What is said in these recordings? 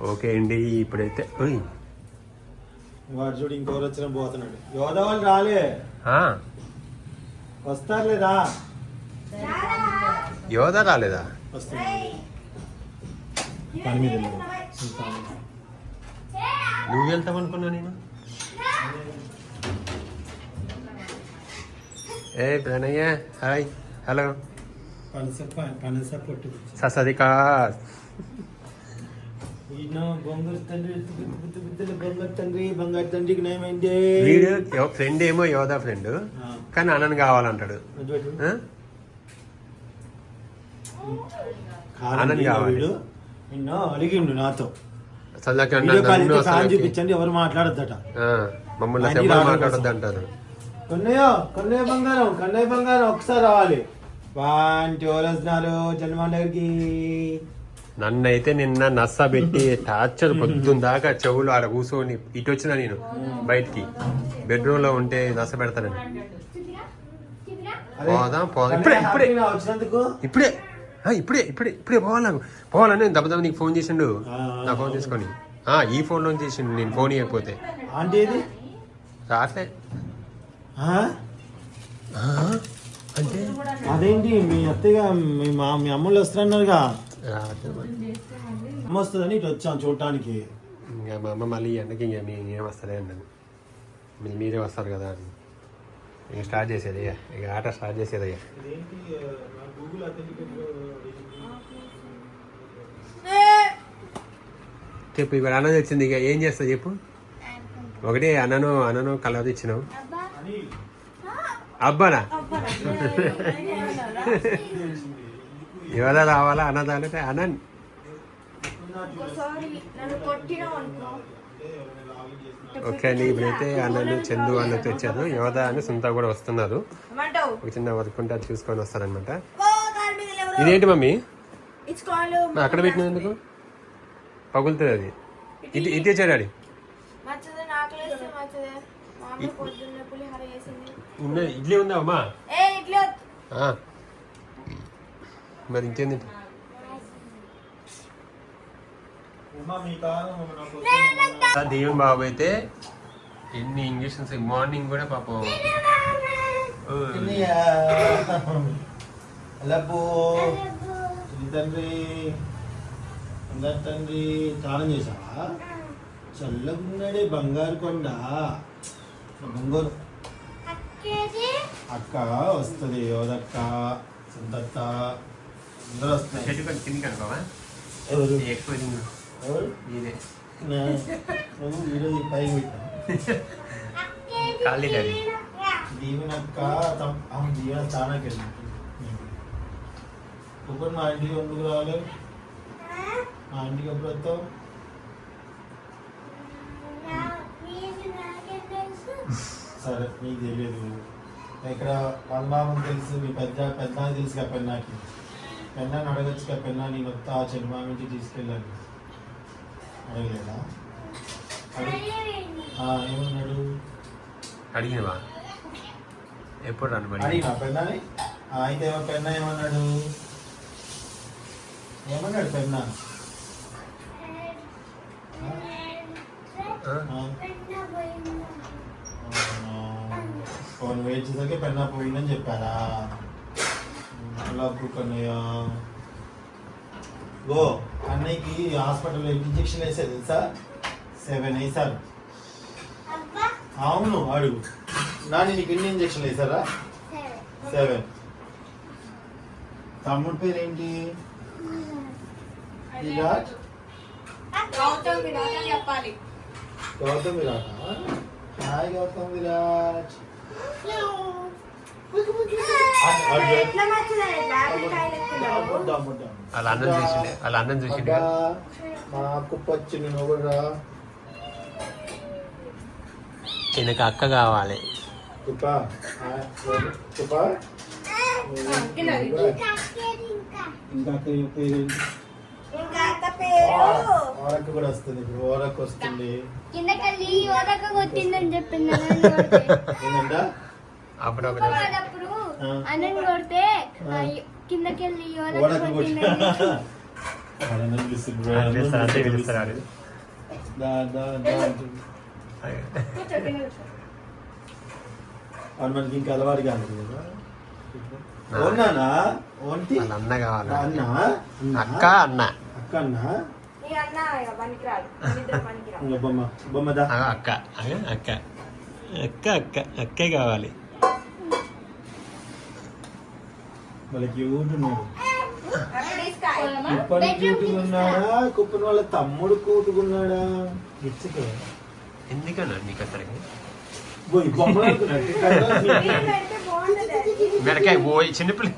Okay అండి ఇప్పుడైతే ఓయ్. వాడు చూడు ఇంకోరు వచ్చిన పోతున్నాడు. యోధా వాళ్ళు రాలే. ఆ, వస్తారు లేదా? యోధ రాలేదా? పని మీద. నువ్వు వెళ్తావు అనుకున్నా నేను? ఏ ప్రణయ్య హాయ్. హలో. పనస పనస పొట్టు. ససదికా వీడు ఫ్రెండ్ ఏమో యోధా ఫ్రెండ్ కానీ అన్నను కావాలంటాడు. అటు పెట్టు. ఆ? కాదండి, ఆనంద్ కావాలి. వీడు? నిన్న అడిగిండు నాతో. చూపించండి ఎవరు మాట్లాడద్దట. మమ్మల్ని మాట్లాడొద్దు. అంటారు. కన్నయ్య కన్నయ్య బంగారం కన్నయ్య బంగారం ఒకసారి రావాలి. వాంటి ఎవరు వస్తున్నారు జన్మోహన్ దగ్గరికి. నన్ను అయితే నిన్న నస్స పెట్టి టార్చర్ పొద్దున్న దాకా చెవులు ఆడ కూర్చొని ఇటు వచ్చిన నేను బయటికి. బెడ్రూమ్లో ఉంటే నస పెడతానని. పోదాం పోదాం. ఇప్పుడే ఇప్పుడే. ఇప్పుడే. ఇప్పుడే. ఇప్పుడే ఇప్పుడే పోవాలి పోవాలని దెబ్బ దెబ్బ నీకు ఫోన్ చేసిండు. నా ఫోన్ తీసుకొని. ఆ ఈ ఫోన్లో చేసిండు నేను ఫోన్ ఇవ్వకపోతే రాట్లే అంటే అదేంటి? మీ అత్తయ్య మీ మా మీ అమ్మలు మరి. అమ్మ వస్తుందని ఇటు వచ్చాం చూడటానికి. ఇంకా మా అమ్మ మళ్ళీ ఎండకి ఇంకా మీ ఏం వస్తలే అన్నాను. మీ మీరే వస్తారు కదా అని. ఇక స్టార్ట్ చేసేది ఇక. ఇక ఆట స్టార్ట్ చేసేది ఇక. చెప్పు ఇప్పుడు అన్నం తెచ్చింది ఇక. ఏం చేస్తా చెప్పు? ఒకటి అన్నను అన్నను కలర్ ఇచ్చినావు అబ్బానా? ఎవరా రావాలా అన్నదానంటే అనుకో. ఓకే అండి ఇప్పుడైతే అన్నను చందు అన్న తెచ్చారు. యోధ అని సుంత కూడా వస్తున్నారు. ఒక చిన్న వర్క్ ఉంటే అది చూసుకొని వస్తారనమాట ఇదేంటి మమ్మీ? అక్కడ పెట్టినది ఎందుకు? పగులుతుంది అది. ఇది ఇది తెచ్చాడు ఉన్న ఇడ్లీ ఉందా అమ్మా. మరి ఇంకేంది? దేవుని బాబు అయితే ఎన్ని ఇంజక్షన్స్ మార్నింగ్ కూడా పాపం. తండ్రి. అందరి తండ్రి తాళం చేసావా చల్లగున్నాడే బంగారు కొండ. బంగారు. అక్క వస్తుంది యోదక్క సుందత్త. అందరూ అనుకోవా ఎవరు. ఎవరు? నువ్వు ఈరోజు పైకి పెట్టావు తమ్ ఆమె దీవెన స్థానానికి వెళ్ళింది. ఇప్పుడు మా ఇంటికి ఎందుకు రావాలి? మా ఇంటికి ఎప్పుడు వస్తావు? సరే నీకు తెలియదు. ఇక్కడ పల్లామని తెలుసు మీ పెద్ద పెద్ద తెలుసు కదా పెన్నాకి. పెన్నాని అడగచ్చు పెన్నా నేను వస్తా ఆ చెల్లి మా ఇంటికి తీసుకెళ్ళాను అడగలేదా ఏమన్నాడు? అడిగినవా? ఎప్పుడు అడిగినా పెన్నాని? అయితే పెన్న ఏమన్నాడు? ఏమన్నాడు పెన్న? ఫోన్ వెయిట్ చేసాకే పెన్న పోయిందని చెప్పారా? అలా కన్నయ్య గో అన్నయ్యకి హాస్పిటల్లో ఇంజక్షన్ వేసేది తెలుసా? సెవెన్ వేసారు అవును అడుగు. నాని నీకు ఎన్ని ఇంజక్షన్ వేసారా సెవెన్. తమ్ముడి పేరు ఏంటి విరాట్? గౌతమ్ విరాట్? హాయ్ గౌతమ్ విరాట్. వాళ్ళ అన్నం చూసిండే వాళ్ళ అన్నం చూసిండే. మా కుప్పచ్చి నేను కూడా ఈయనకి అక్క కావాలి కూడా వస్తుంది ఇప్పుడు ఓరక్క వస్తుంది ఓరక కొట్టిందని చెప్పింది ఏంటంట అప్పుడు కొడితే మనకి ఇంకా అలవాటు కాదు కదా. అన్న కావాలి? అన్న? అక్క అన్న. అక్క అన్న? బొమ్మ అక్క. అగ, అక్క. అక్క అక్క అక్కే కావాలి. వాళ్ళ క్యూట్ ఉన్నాడు కుప్పని కూటుకున్నాడా కుప్పని వాళ్ళ తమ్ముడు కూటుకున్నాడా ఇచ్చుకో. ఎందుకన్నా నీకు అసలు మిరకాయ పోయి చిన్నపిల్ల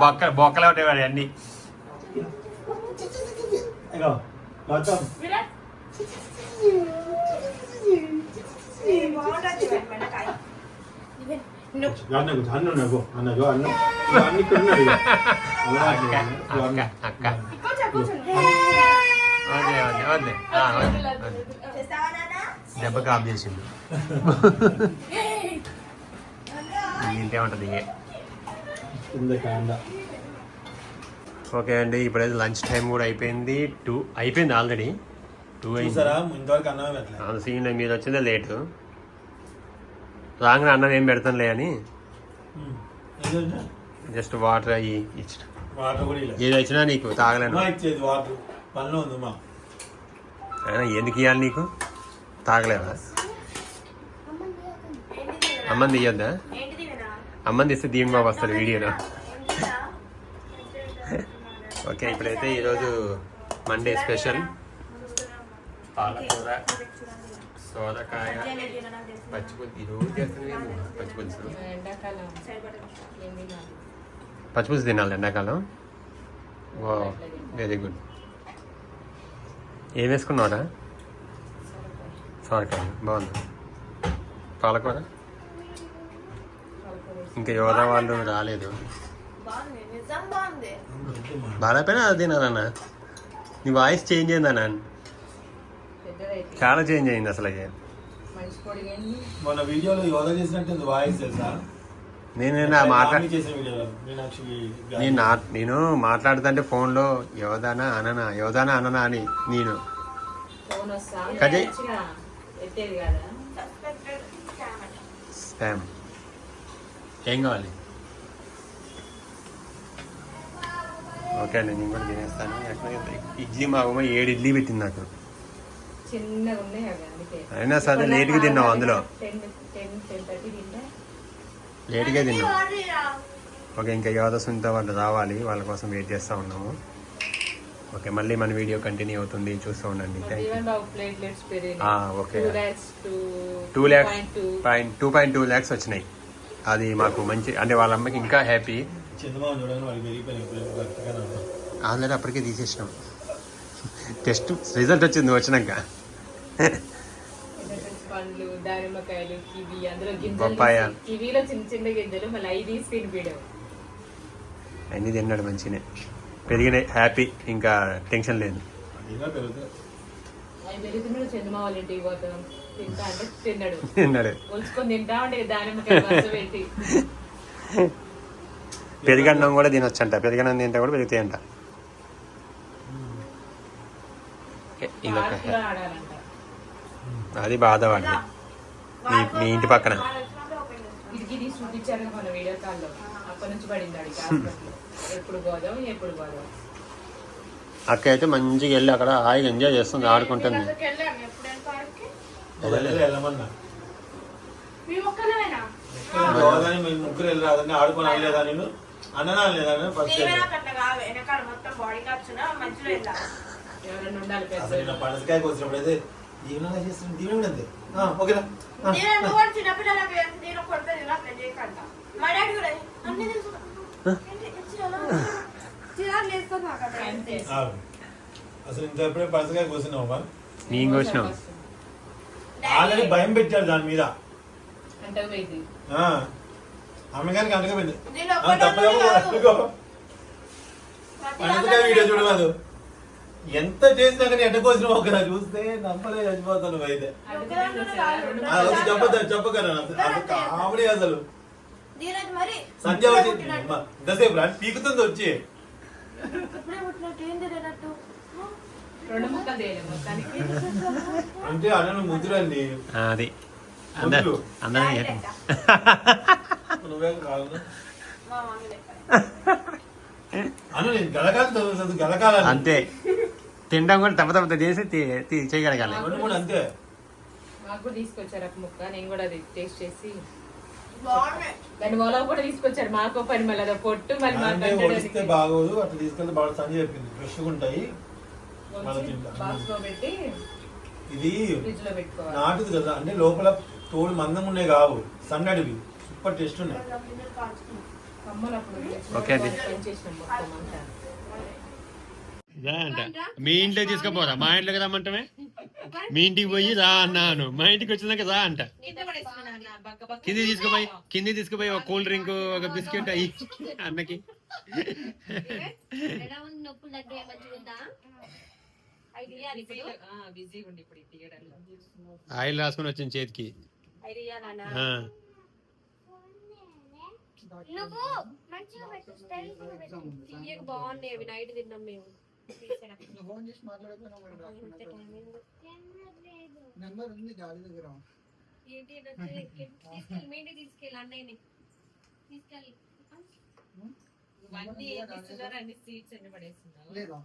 బొక్క బొక్కలు ఉండేవాడు అన్ని. ఇగో గౌతమ్ అన్న కూర్చో, అన్న అన్న అన్న ఇక్కడ ఉన్నాడు అక్క. దెబ్బ చేసిండు ఇంతే ఉంటుంది ఇక కింద కాండ ఓకే అండి ఇప్పుడైతే లంచ్ టైం కూడా అయిపోయింది టూ అయిపోయింది ఆల్రెడీ టూ అయింది ఇంతవరకు సీన్ మీరు వచ్చిందే లేటు రాగానే అన్నం ఏం పెడతానులే అని. జస్ట్ వాటర్ అయ్యి ఇచ్చిన. ఏది వచ్చినా నీకు తాగలేను. ఎందుకు ఇవ్వాలి నీకు? తాగలేవా? అమ్మని తీయొద్దా? అమ్మని తీస్తే దీని బాబు వస్తుంది వీడియోలో. ఓకే ఇప్పుడైతే ఈరోజు మండే స్పెషల్. పాలకూర. సోరకాయ పచ్చిపులుసు. ఈరోజు తినాలి పచ్చిపులుసు. తినాలి ఎండాకాలం. వా వెరీ గుడ్. ఏం వేసుకున్నారా సోరకాయ బాగుంది. పాలకూర? ఇంకా యోధా వాళ్ళు రాలేదు. బాగుంది బాగాపోయినా అది తినాలన్న. నీ వాయిస్ చేంజ్ అయిందన్న చాలా చేంజ్ అయింది అసలు మొన్న వీడియోలో యోగా చేసినట్టు వాయిస్ తెలుసా? నేను నా మాట్లా నేను నా నేను మాట్లాడుతుంటే ఫోన్లో యోధానా అననా యోధానా అననా అని నేను. స్పామ్. ఏం కావాలి? ఓకే అండి నేను కూడా తినేస్తాను. ఇడ్లీ మా అమ్మ ఏడు ఇడ్లీ పెట్టింది నాకు. చిన్నగా ఉన్నాయి అవి అందుకే. అయినా సరే లేట్గా తిన్నావు అందులో? టెన్ టెన్ టెన్ థర్టీ తింటే. లేట్గా తిన్నావు. ఓకే ఇంకా యోధ సునీత వాళ్ళు రావాలి వాళ్ళ కోసం వెయిట్ చేస్తూ ఉన్నాము. ఓకే మళ్ళీ మన వీడియో కంటిన్యూ అవుతుంది చూస్తూ ఉండండి. Okay. Two lakhs point two point two lakhs వచ్చినాయి. అది మాకు మంచి అంటే వాళ్ళ అమ్మకి ఇంకా హ్యాపీ. ఆల్రెడీ అప్పటికే తీసేసినాం. టెస్ట్ రిజల్ట్ వచ్చింది వచ్చినాక. పండ్లు దానిమ్మకాయలు కివి అందులో గింజలు బొప్పాయ. తీసి, కివీలో చిన్న చిన్న గింజలు మళ్ళీ అవి తీసి తినిపించడం అన్నీ తిన్నాడు మంచిగానే. పెరిగినాయి హ్యాపీ ఇంకా టెన్షన్ లేదు. తిన్నాడు. పెరిగన్నం కూడా తినొచ్చంట. పెరిగన్నం తింటే కూడా పెరుగుతాయంట ఓకే, ఇదొక అది బాధ వాడిని మీ మీ ఇంటి పక్కన. ఇది ఇది చూపించారు మన వీడియో కాల్లో అప్పటి నుంచి పడింది అడిగి హాస్పిటల్ ఎప్పుడు పోదాం ఎప్పుడు పోదాం. అక్క అయితే మంచిగా వెళ్ళి అక్కడ హాయిగా ఎంజాయ్ చేస్తుంది ఆడుకుంటుంది. ముగ్గురు వెళ్ళి రాదని ఆడుకొని నేను? అన్ననా లేదా ఫస్ట్ ఎవరైనా ఉండాలి అసలు పెద్ద నేను పనసకాయకి వచ్చినప్పుడు అయితే దీవెనలా చేస్తున్నాను దీవెన కూడా అంతే. ఓకేనా? నేను నేను నేను చేయకంట. మా డాడీ కూడా అన్ని తెలుసు. చిరాకు నాకు. అసలు ఇంత ఎప్పుడే పనసకాయ కోసినావా మేము కోసినాం. ఆల్రెడీ భయం పెట్టాడు దాని మీద. అమ్మగారికి అంటకపోయింది దీనిలో ఆ, ఒక్కటే తప్పదు, కాదు. ఇదిగో. ప్రతి పనసకాయ దాంట్లో వీడియో చూడమదు ఎంత చేసినా కానీ ఎట్ట కోసినా ఒక చూస్తే నమ్మలే చచ్చిపోతాను అయితే. చెప్పదు చెప్పగలను అసలు కామెడీ అసలు. సంధ్య వచ్చి ఇంతసేపు రా పీకుతుంది వచ్చి. అంటే అన్న ముద్దురండి. అది. నువ్వేం కాదు. అను నేను గలకాలి గలకాలని అంతే. తినడం కూడా తప్ప తప్ప చేసి చేయగలగాలి. అంతే. మాకు కూడా తీసుకొచ్చారు ఒక ముక్క నేను కూడా అది టేస్ట్ చేసి. బాగున్నాయి దాని మొలవ కూడా తీసుకొచ్చారు. మాకు పని మళ్ళీ అదో పొట్టు మళ్ళీ మాకు అంటే అంటడానికి. ఒడిస్తే బాగోదు అట్లా తీసుకెళ్తే బాగా సంజయ్ చెప్పింది. ఫ్రెష్గా ఉంటాయి. మళ్ళీ తింటా. బాక్స్లో పెట్టి ఇది ఫ్రిడ్జ్లో పెట్టుకోవాలి. నాటుది కదా అంటే లోపల తోడు మందం ఉన్నాయి కావు. సన్నడివి సూపర్ టేస్ట్ ఉన్నాయి. ఓకే అండి. పని చేసినాం మొత్తం అంతా రా అంట. మీ ఇంట్లో తీసుకుపోరా? మా ఇంట్లోకి రమ్మంటమే? మీ ఇంటికి పోయి రా అన్నాను. మా ఇంటికి వచ్చినాక రా అంట. కింద తీసుకుపోయి కింది తీసుకుపోయి ఒక కూల్ డ్రింక్ ఒక బిస్కెట్ అయ్యి అన్నకి. ఆయిల్ రాసుకొని వచ్చింది చేతికి. నువ్వు మంచిగా పెట్టు బాగున్నాయి అవి నైట్ తిన్నాం మేము. ఫోన్ చేసి మాట్లాడకపోయినా. నెంబర్ ఉంది గాడి దగ్గర. ఏంటి తీసుకెళ్ళి మీ ఇంటికి తీసుకెళ్ళి అన్నయ్యని. తీసుకెళ్ళి. ఇవన్నీ ఏం సీట్స్ పడేస్తున్నారు లేదా?